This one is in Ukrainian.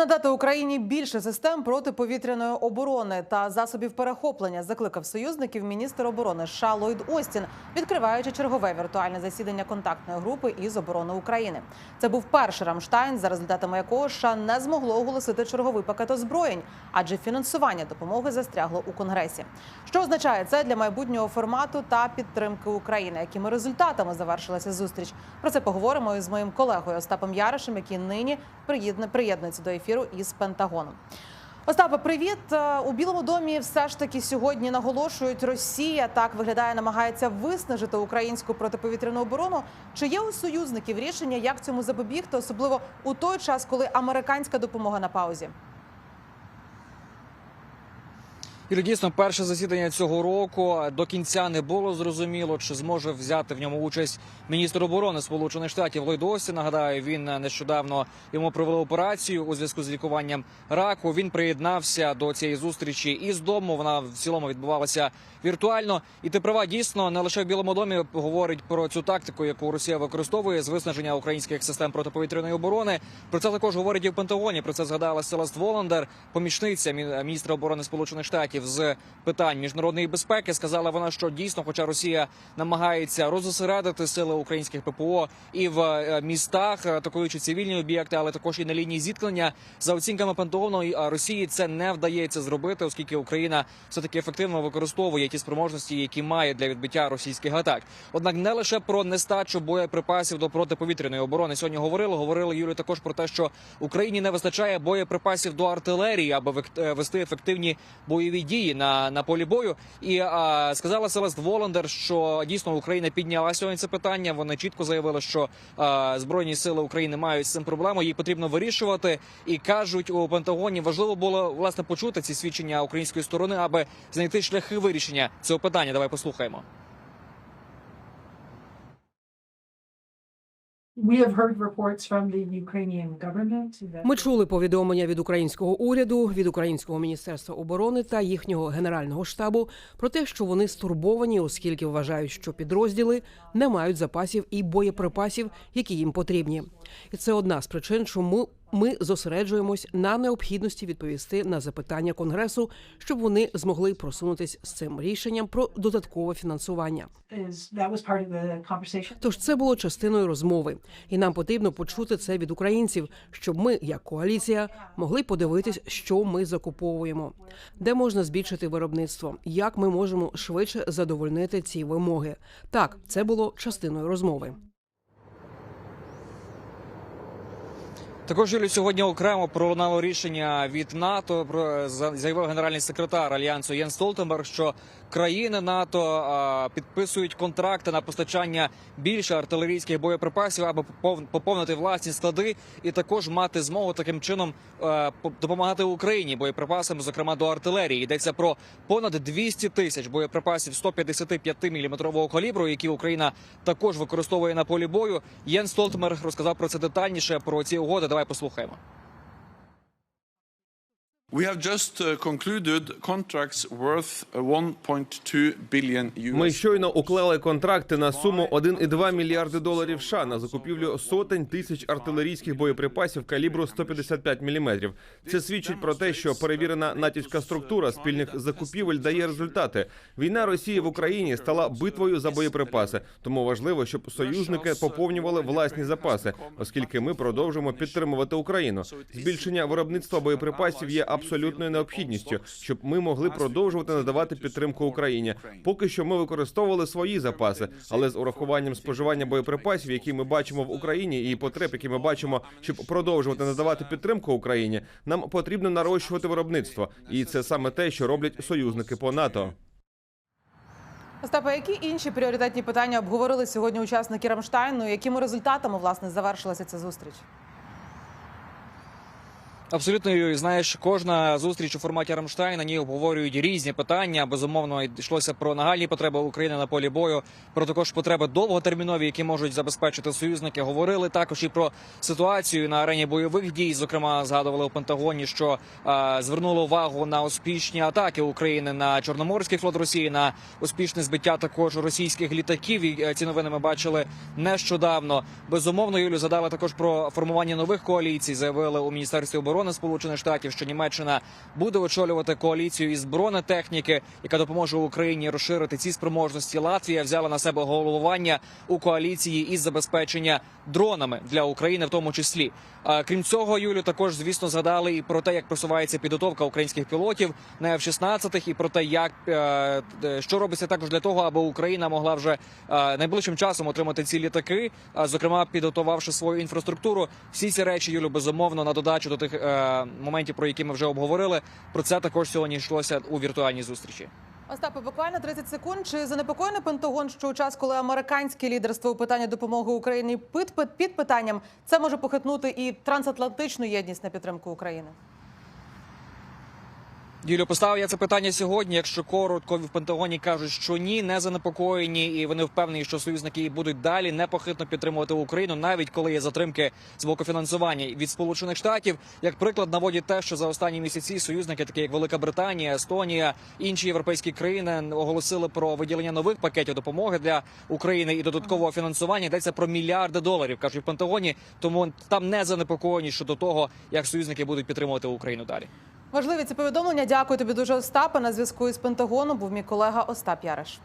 Надати Україні більше систем протиповітряної оборони та засобів перехоплення закликав союзників міністр оборони США Ллойд Остін, відкриваючи чергове віртуальне засідання контактної групи із оборони України. Це був перший Рамштайн, за результатами якого США не змогло оголосити черговий пакет озброєнь, адже фінансування допомоги застрягло у конгресі. Що означає це для майбутнього формату та підтримки України? Якими результатами завершилася зустріч? Про це поговоримо із моїм колегою Остапом Яришем, який нині приєдна- приєднується до ефіру із Пентагоном. Остапе, привіт Е, у Білому домі. Все ж таки сьогодні наголошують, Росія так виглядає, намагається виснажити українську протиповітряну оборону. Чи є у союзників рішення, як цьому запобігти, особливо у той час, коли американська допомога на паузі? Юлі, дійсно, перше засідання цього року до кінця не було зрозуміло, чи зможе взяти в ньому участь міністр оборони Сполучених Штатів Ллойд Остін. Нагадаю, він нещодавно йому провели операцію у зв'язку з лікуванням раку. Він приєднався до цієї зустрічі із дому. Вона в цілому відбувалася віртуально. І ти права дійсно не лише в Білому домі говорить про цю тактику, яку Росія використовує з виснаження українських систем протиповітряної оборони. Про це також говорить і в Пентагоні. Про це згадала Селест Воландер, помічниця мі- міністра оборони Сполучених Штатів з питань міжнародної безпеки. Сказала вона, що дійсно, хоча Росія намагається розосередити сили українських ППО і в е, містах, атакуючи цивільні об'єкти, але також і на лінії зіткнення. За оцінками Пентагону Росії це не вдається зробити, оскільки Україна все таки ефективно використовує ті спроможності, які має для відбиття російських атак. Однак не лише про нестачу боєприпасів до протиповітряної оборони сьогодні говорили. Говорили Юлію також про те, що Україні не вистачає боєприпасів до артилерії, аби е, вести ефективні бойові дії на, на полі бою. І а, сказала Селест Воландер, що дійсно Україна підняла сьогодні це питання. Вони чітко заявили, що а, збройні сили України мають з цим проблему. Її потрібно вирішувати. І кажуть у Пентагоні, важливо було власне почути ці свідчення української сторони, аби знайти шляхи вирішення цього питання. Давай послухаємо. Ми чули повідомлення від українського уряду, від українського міністерства оборони та їхнього генерального штабу про те, що вони стурбовані, оскільки вважають, що підрозділи не мають запасів і боєприпасів, які їм потрібні. І це одна з причин, чому ми зосереджуємось на необхідності відповісти на запитання конгресу, щоб вони змогли просунутись з цим рішенням про додаткове фінансування. Тож це було частиною розмови, і нам потрібно почути це від українців, щоб ми, як коаліція, могли подивитись, що ми закуповуємо, де можна збільшити виробництво, як ми можемо швидше задовольнити ці вимоги. Так, це було частиною розмови. Також Юлі сьогодні окремо пролунало рішення від НАТО. Про заявив генеральний секретар альянсу Єн Столтенберг, що країни НАТО підписують контракти на постачання більше артилерійських боєприпасів, аби попов- поповнити власні склади, і також мати змогу таким чином е, допомагати Україні боєприпасами, зокрема до артилерії. Йдеться про понад 200 тисяч боєприпасів 155 мм калібру, які Україна також використовує на полі бою. Єн Столтенберг розказав про це детальніше про ці угоди. Давай послухаємо. Ми щойно уклали контракти на суму 1,2 мільярди доларів США на закупівлю сотень тисяч артилерійських боєприпасів калібру 155 мм. Це свідчить про те, що перевірена натівська структура спільних закупівель дає результати. Війна Росії в Україні стала битвою за боєприпаси, тому важливо, щоб союзники поповнювали власні запаси, оскільки ми продовжуємо підтримувати Україну. Збільшення виробництва боєприпасів є абсолютною необхідністю, щоб ми могли продовжувати надавати підтримку Україні. Поки що ми використовували свої запаси, але з урахуванням споживання боєприпасів, які ми бачимо в Україні, і потреб, які ми бачимо, щоб продовжувати надавати підтримку Україні, нам потрібно нарощувати виробництво, і це саме те, що роблять союзники по НАТО. Остапе, які інші пріоритетні питання обговорили сьогодні учасники Рамштайну? Якими результатами власне завершилася ця зустріч? Абсолютно Юрій, знаєш, кожна зустріч у форматі Рамштайн на ній обговорюють різні питання. Безумовно, йшлося про нагальні потреби України на полі бою, про також потреби довготермінові, які можуть забезпечити союзники. Говорили також і про ситуацію на арені бойових дій. Зокрема, згадували у Пентагоні, що е, звернуло увагу на успішні атаки України на Чорноморський флот Росії, на успішне збиття також російських літаків. І е, ці новини ми бачили нещодавно. Безумовно, Юлю задали також про формування нових коаліцій. Заявили у міністерстві оборони. Оборони Сполучених Штатів, що Німеччина буде очолювати коаліцію із бронетехніки, яка допоможе Україні розширити ці спроможності. Латвія взяла на себе головування у коаліції із забезпечення дронами для України, в тому числі. Крім цього, Юлю також звісно згадали і про те, як просувається підготовка українських пілотів на F-16, і про те, як е, е, що робиться також для того, аби Україна могла вже е, найближчим часом отримати ці літаки, зокрема підготувавши свою інфраструктуру. Всі ці речі, Юлю, безумовно, на додачу до тих моментів, про які ми вже обговорили. Про це також сьогодні йшлося у віртуальній зустрічі. Остапе, буквально 30 секунд. Чи занепокоєний Пентагон, що у час, коли американське лідерство у питанні допомоги Україні під, під, під питанням, це може похитнути і трансатлантичну єдність на підтримку України? Юлю, поставив я це питання сьогодні. Якщо коротко в Пентагоні кажуть, що ні, не занепокоєні, і вони впевнені, що союзники будуть далі непохитно підтримувати Україну, навіть коли є затримки з боку фінансування від Сполучених Штатів. Як приклад наводять те, що за останні місяці союзники, такі як Велика Британія, Естонія, інші європейські країни, оголосили про виділення нових пакетів допомоги для України і додаткового фінансування. Йдеться про мільярди доларів, кажуть в Пентагоні. Тому там не занепокоєні щодо того, як союзники будуть підтримувати Україну далі. Важливі ці повідомлення. Дякую тобі дуже, Остапе. На зв'язку із Пентагоном був мій колега Остап Яриш.